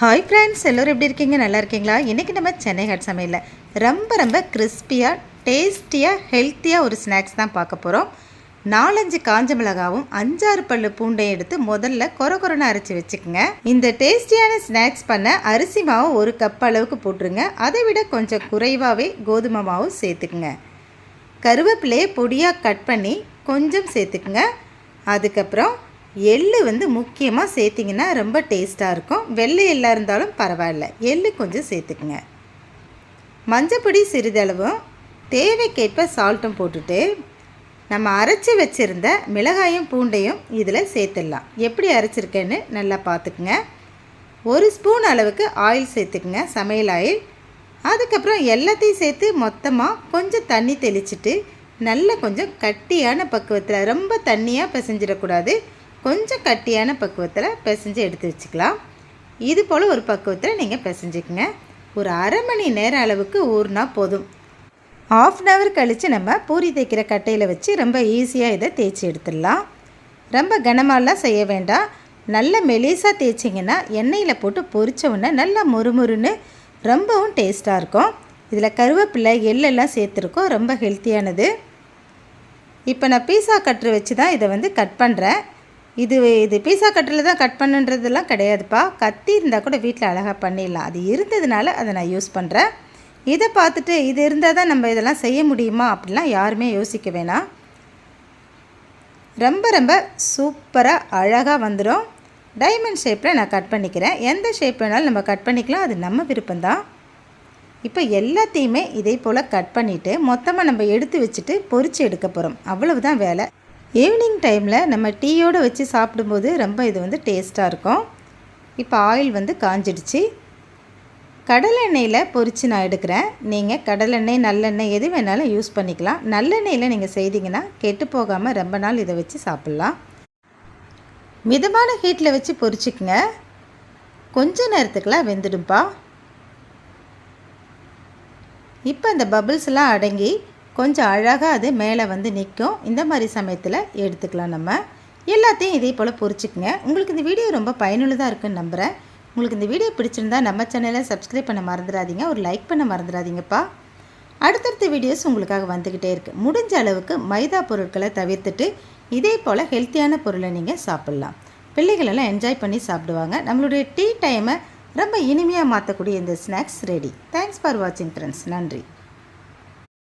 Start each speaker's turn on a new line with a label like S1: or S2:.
S1: hi friends எல்லோரும் எப்படி இருக்கீங்க நல்லா இருக்கீங்களா இன்றைக்கி நம்ம சென்னை ஹட் சமையலில் ரொம்ப ரொம்ப கிறிஸ்பியாக டேஸ்டியாக ஹெல்த்தியாக ஒரு ஸ்நாக்ஸ் தான் பார்க்க போகிறோம் நாலஞ்சு காஞ்ச மிளகாவும் அஞ்சாறு பல்லு பூண்டையும் எடுத்து முதல்ல கொர கொரன்னு அரைச்சி வச்சுக்கோங்க இந்த டேஸ்டியான ஸ்நாக்ஸ் பண்ண அரிசி மாவு ஒரு கப் அளவுக்கு போட்டுருங்க அதை விட கொஞ்சம் குறைவாகவே கோதுமை மாவும் சேர்த்துக்குங்க கருவேப்பிலையை பொடியாக கட் பண்ணி கொஞ்சம் சேர்த்துக்குங்க அதுக்கப்புறம் எள்ளு வந்து முக்கியமாக சேர்த்திங்கன்னா ரொம்ப டேஸ்ட்டாக இருக்கும் வெள்ளை எள்ளாக இருந்தாலும் பரவாயில்ல எள்ளு கொஞ்சம் சேர்த்துக்குங்க மஞ்சப்பொடி சிறிதளவும் தேவைக்கேற்ப சால்ட்டும் போட்டுட்டு நம்ம அரைச்சி வச்சுருந்த மிளகாயும் பூண்டையும் இதில் சேர்த்துடலாம் எப்படி அரைச்சிருக்கேன்னு நல்லா பார்த்துக்குங்க ஒரு ஸ்பூன் அளவுக்கு ஆயில் சேர்த்துக்குங்க சமையல் ஆயில் அதுக்கப்புறம் எல்லாத்தையும் சேர்த்து மொத்தமாக கொஞ்சம் தண்ணி தெளிச்சுட்டு நல்லா கொஞ்சம் கட்டியான பக்குவத்தில் ரொம்ப தண்ணியாக பிசைஞ்சிடக்கூடாது கொஞ்சம் கட்டியான பக்குவத்தில் பிசைஞ்சு எடுத்து வச்சுக்கலாம் இது போல் ஒரு பக்குவத்தில் நீங்கள் பிசைஞ்சிக்கங்க ஒரு அரை மணி நேரம் அளவுக்கு ஊர்னா போதும் ஆஃப் அன் ஹவர் கழித்து நம்ம பூரி தைக்கிற கட்டையில் வச்சு ரொம்ப ஈஸியாக இதை தேய்ச்சி எடுத்துடலாம் ரொம்ப கனமாலாம் செய்ய வேண்டாம் நல்ல மெலேசாக தேய்ச்சிங்கன்னா எண்ணெயில் போட்டு பொரித்த உடனே நல்லா முறுமுறுன்னு ரொம்பவும் டேஸ்ட்டாக இருக்கும் இதில் கருவேப்பிலை எள்ளெல்லாம் சேர்த்துருக்கோம் ரொம்ப ஹெல்த்தியானது இப்போ நான் பீஸா கட்டுற வச்சு தான் இதை வந்து கட் பண்ணுறேன் இது இது பீஸா கட்டில் தான் கட் பண்ணுன்றதெல்லாம் கிடையாதுப்பா கத்தி இருந்தால் கூட வீட்டில் அழகாக பண்ணிடலாம் அது இருந்ததுனால அதை நான் யூஸ் பண்ணுறேன் இதை பார்த்துட்டு இது இருந்தால் தான் நம்ம இதெல்லாம் செய்ய முடியுமா அப்படிலாம் யாருமே யோசிக்க வேணாம் ரொம்ப ரொம்ப சூப்பராக அழகாக வந்துடும் டைமண்ட் ஷேப்பில் நான் கட் பண்ணிக்கிறேன் எந்த ஷேப் வேணாலும் நம்ம கட் பண்ணிக்கலாம் அது நம்ம விருப்பம்தான் இப்போ எல்லாத்தையுமே இதே போல் கட் பண்ணிவிட்டு மொத்தமாக நம்ம எடுத்து வச்சுட்டு பொறிச்சு எடுக்க போகிறோம் அவ்வளவு தான் வேலை ஈவினிங் டைமில் நம்ம டீயோடு வச்சு சாப்பிடும்போது ரொம்ப இது வந்து டேஸ்ட்டாக இருக்கும் இப்போ ஆயில் வந்து காஞ்சிடுச்சு கடலெண்ணெயில் பொறிச்சு நான் எடுக்கிறேன் நீங்கள் கடலெண்ணெய் நல்லெண்ணெய் எது வேணாலும் யூஸ் பண்ணிக்கலாம் நல்லெண்ணெயில் நீங்கள் செய்திங்கன்னா கெட்டு போகாமல் ரொம்ப நாள் இதை வச்சு சாப்பிட்லாம் மிதமான ஹீட்டில் வச்சு பொறிச்சிக்கங்க கொஞ்ச நேரத்துக்கெலாம் வெந்துடும்பா இப்போ அந்த பபிள்ஸ்லாம் அடங்கி கொஞ்சம் அழகாக அது மேலே வந்து நிற்கும் இந்த மாதிரி சமயத்தில் எடுத்துக்கலாம் நம்ம எல்லாத்தையும் இதே போல் பொறிச்சிக்கங்க உங்களுக்கு இந்த வீடியோ ரொம்ப பயனுள்ளதாக இருக்குன்னு நம்புகிறேன் உங்களுக்கு இந்த வீடியோ பிடிச்சிருந்தா நம்ம சேனலை சப்ஸ்கிரைப் பண்ண மறந்துடாதீங்க ஒரு லைக் பண்ண மறந்துடாதீங்கப்பா அடுத்தடுத்த வீடியோஸ் உங்களுக்காக வந்துக்கிட்டே இருக்குது முடிஞ்ச அளவுக்கு மைதா பொருட்களை தவிர்த்துட்டு இதே போல் ஹெல்த்தியான பொருளை நீங்கள் சாப்பிட்லாம் பிள்ளைகளெல்லாம் என்ஜாய் பண்ணி சாப்பிடுவாங்க நம்மளுடைய டீ டைமை ரொம்ப இனிமையாக மாற்றக்கூடிய இந்த ஸ்நாக்ஸ் ரெடி தேங்க்ஸ் ஃபார் வாட்சிங் ஃப்ரெண்ட்ஸ் நன்றி